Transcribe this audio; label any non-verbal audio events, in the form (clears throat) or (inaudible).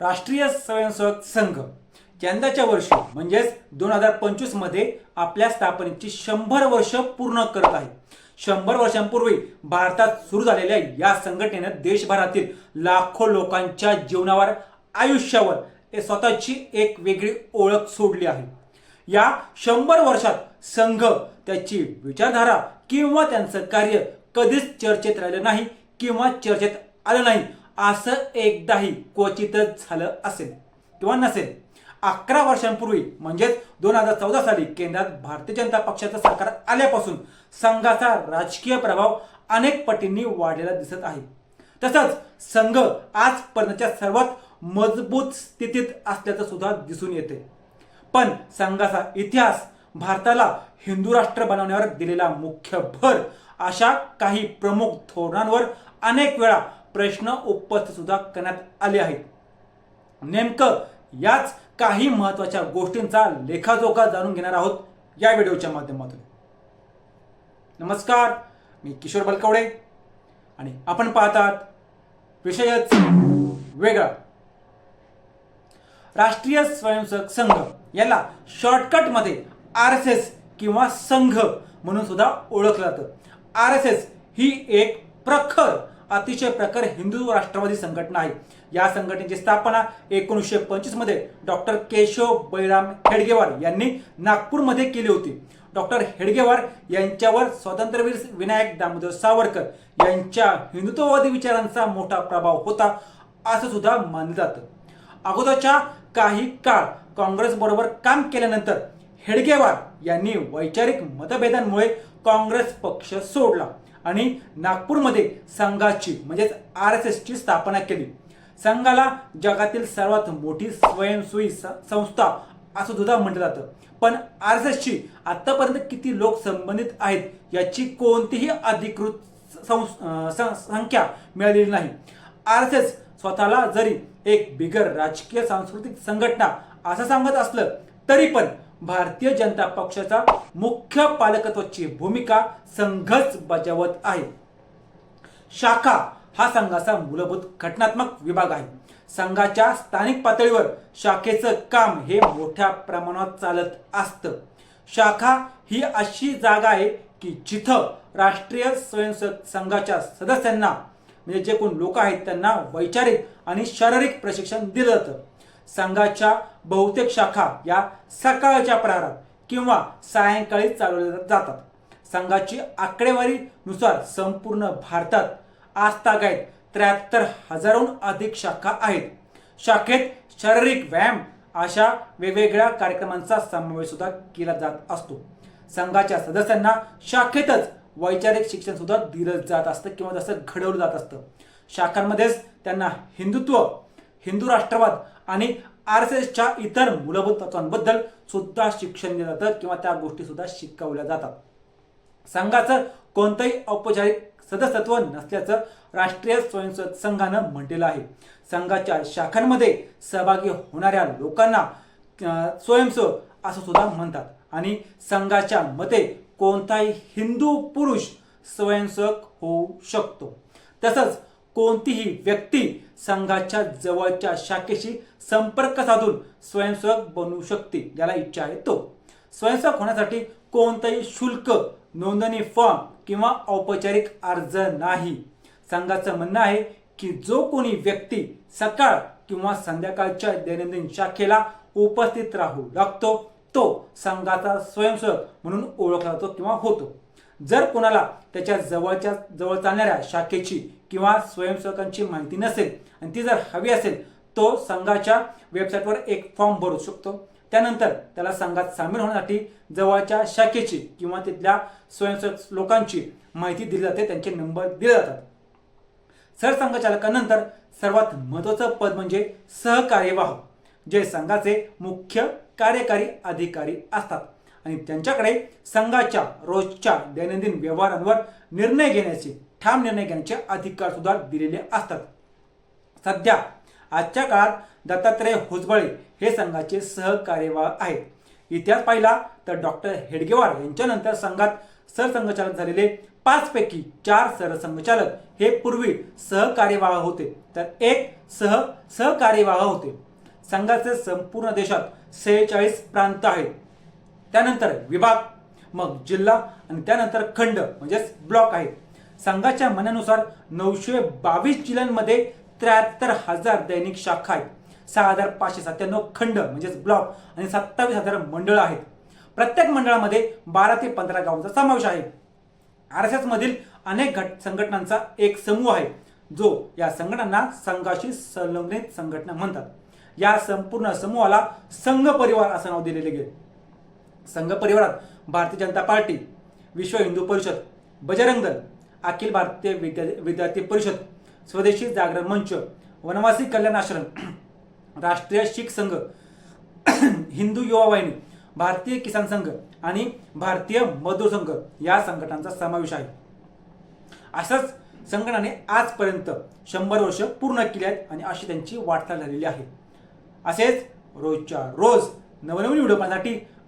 राष्ट्रीय स्वयंसेवक संघ. यंदाच्या वर्षी म्हणजेच दोन हजार पंचवीसमध्ये आपल्या स्थापनेची शंभर वर्ष पूर्ण करत आहे. शंभर वर्षांपूर्वी भारतात सुरू झालेल्या या संघटनेनं देशभरातील लाखो लोकांच्या जीवनावर आयुष्यावर स्वतःची एक वेगळी ओळख सोडली आहे. या शंभर वर्षात संघ त्याची विचारधारा किंवा त्यांचं कार्य कधीच चर्चेत राहिलं नाही किंवा चर्चेत आलं नाही असं एकदाही क्वचितच झालं असेल किंवा नसेल. अकरा वर्षांपूर्वी म्हणजेच दोन हजार चौदा साली केंद्रात भारतीय जनता पक्षाचं सरकार आल्यापासून संघाचा राजकीय प्रभाव अनेक पटींनी वाढलेला दिसत आहे. तसंच संघ आजपर्यंतच्या सर्वात मजबूत स्थितीत असल्याचं सुद्धा दिसून येते. पण संघाचा इतिहास भारताला हिंदू राष्ट्र बनवण्यावर दिलेला मुख्य भर अशा काही प्रमुख धोरणांवर अनेक वेळा प्रश्न उपस्थित सुद्धा करण्यात आले आहेत. नेमकं याच काही महत्त्वाच्या गोष्टींचा लेखाजोखा जाणून घेणार आहोत या व्हिडिओच्या माध्यमातून. नमस्कार मी किशोर बलकवडे आणि आपण पाहतात विषयच वेगळा. राष्ट्रीय स्वयंसेवक संघ याला शॉर्टकटमध्ये आर एस एस किंवा संघ म्हणून सुद्धा ओळखलं जातं. आर एस एस ही एक प्रखर अतिशय प्रखर हिंदू राष्ट्रवादी संघटना आहे. या संघटनेची स्थापना एकोणीसशे पंचवीसमध्ये डॉक्टर केशव बैराम हेडगेवार यांनी नागपूरमध्ये केली होती. डॉक्टर हेडगेवार यांच्यावर स्वातंत्र्यवीर विनायक दामोदर सावरकर यांच्या हिंदुत्ववादी विचारांचा मोठा प्रभाव होता असं सुद्धा मानलं जातं अगोदरच्या काही काळ काँग्रेस बरोबर काम केल्यानंतर हेडगेवार यांनी वैचारिक मतभेदांमुळे काँग्रेस पक्ष सोडला. आणि नागपूरमध्ये संघाची म्हणजेच आर एस एसची स्थापना केली. संघाला जगातील सर्वात मोठी स्वयंसेवी संस्था असं सुद्धा म्हटलं जातं. पण आर एस एसची आतापर्यंत किती लोक संबंधित आहेत याची कोणतीही अधिकृत सं- संख्या मिळालेली नाही. आर एस एस स्वतःला जरी एक बिगर राजकीय सांस्कृतिक संघटना असं सांगत असलं तरी पण भारतीय जनता पक्षाचा मुख्य पालकत्वाची भूमिका संघच बजावत आहे. शाखा हा संघाचा मूलभूत घटनात्मक विभाग आहे. संघाच्या स्थानिक पातळीवर शाखेचं काम हे मोठ्या प्रमाणात चालत असतं. शाखा ही अशी जागा आहे की जिथं राष्ट्रीय स्वयंसेवक संघाच्या सदस्यांना म्हणजे जे कोण लोक आहेत त्यांना वैचारिक आणि शारीरिक प्रशिक्षण दिलं जातं. संघाच्या बहुतेक शाखा या सकाळच्या प्रहारात किंवा सायंकाळी चालवल्या जातात. संघाची आकडेवारीनुसार संपूर्ण भारतात आजतागायत त्र्याहत्तर हजारहून अधिक शाखा आहेत. शाखेत शारीरिक व्यायाम अशा वेगवेगळ्या कार्यक्रमांचा समावेश सुद्धा केला जात असतो. संघाच्या सदस्यांना शाखेतच वैचारिक शिक्षण सुद्धा दिलं जात असतं किंवा जसं घडवलं जात असतं. शाखांमध्येच त्यांना हिंदुत्व हिंदू राष्ट्रवाद आणि आर एस एसच्या इतर मूलभूत तत्वांबद्दल सुद्धा शिक्षण दिलं जातं किंवा त्या गोष्टी सुद्धा शिकवल्या जातात. संघाचं कोणतंही औपचारिक सदस्यत्व नसल्याचं राष्ट्रीय स्वयंसेवक संघानं म्हटलेलं आहे. संघाच्या शाखांमध्ये सहभागी होणाऱ्या लोकांना स्वयंसेवक असं सुद्धा म्हणतात. आणि संघाच्या मते कोणताही हिंदू पुरुष स्वयंसेवक होऊ शकतो. तसंच कोणतीही व्यक्ती संघाच्या जवळच्या शाखेशी संपर्क साधून स्वयंसेवक बनू शकते ज्याला इच्छा आहे तो. स्वयंसेवक होण्यासाठी कोणतंही शुल्क नोंदणी फॉर्म किंवा औपचारिक अर्ज नाही. संघाचं म्हणणं आहे की जो कोणी व्यक्ती सकाळ किंवा संध्याकाळच्या दैनंदिन शाखेला उपस्थित राहू लागतो तो संघाचा स्वयंसेवक म्हणून ओळखला जातो किंवा होतो. जर कोणाला त्याच्या जवळच्या जवळ चालणाऱ्या शाखेची किंवा स्वयंसेवकांची माहिती नसेल आणि ती जर हवी असेल तो संघाच्या वेबसाईटवर एक फॉर्म भरू शकतो. त्यानंतर त्याला संघात सामील होण्यासाठी जवळच्या शाखेची किंवा तिथल्या स्वयंसेवक लोकांची माहिती दिली जाते त्यांचे नंबर दिले जातात. सरसंघचालकानंतर सर्वात महत्वाचं पद म्हणजे सहकार्यवाह जे संघाचे मुख्य कार्यकारी अधिकारी असतात. आणि त्यांच्याकडे संघाच्या रोजच्या दैनंदिन व्यवहारांवर निर्णय घेण्याचे ठाम निर्णय घेण्याचे अधिकार सुद्धा दिलेले असतात. सध्या आजच्या काळात दत्तात्रय होजबळे हे संघाचे सहकार्यवाह आहेत. इतिहास पाहिला तर डॉक्टर हेडगेवार यांच्यानंतर संघात सरसंघचालक झालेले पाचपैकी चार सरसंघचालक हे पूर्वी सहकार्यवाह होते. तर एक सह सहकार्यवाह होते. संघाचे संपूर्ण देशात सेहेचाळीस प्रांत आहेत. त्यानंतर विभाग मग जिल्हा आणि त्यानंतर खंड म्हणजेच ब्लॉक आहे. संघाच्या म्हणण्यानुसार नऊशे बावीस जिल्ह्यांमध्ये त्र्याहत्तर हजार दैनिक शाखा आहेत. सहा हजार पाचशे सत्त्याण्णव खंड म्हणजेच ब्लॉक आणि सत्तावीस हजार मंडळ आहेत. प्रत्येक मंडळामध्ये बारा ते पंधरा गावांचा समावेश आहे. आर एस एसमधील अनेक घट संघटनांचा एक समूह आहे जो या संघटनांना संघाशी संलग्नित संघटना म्हणतात. या संपूर्ण समूहाला संघ परिवार असं नाव दिलेले गेले. संघ परिवारात भारतीय जनता पार्टी विश्व हिंदू परिषद बजरंग दल अखिल भारतीय विद्या विद्यार्थी परिषद स्वदेशी जागरण मंच वनवासी कल्याण आश्रम (clears throat) राष्ट्रीय शीख संघ (clears throat) हिंदू युवा वाहिनी भारतीय किसान संघ आणि भारतीय मजदूर संघ या संघटनांचा समावेश आहे. अशाच संघटनाने आजपर्यंत शंभर वर्ष पूर्ण केली आहेत आणि अशी त्यांची वाटचाल झालेली आहे. असेच रोजच्या रोज नवनवीन व्हिडिओ पाहण्यासाठी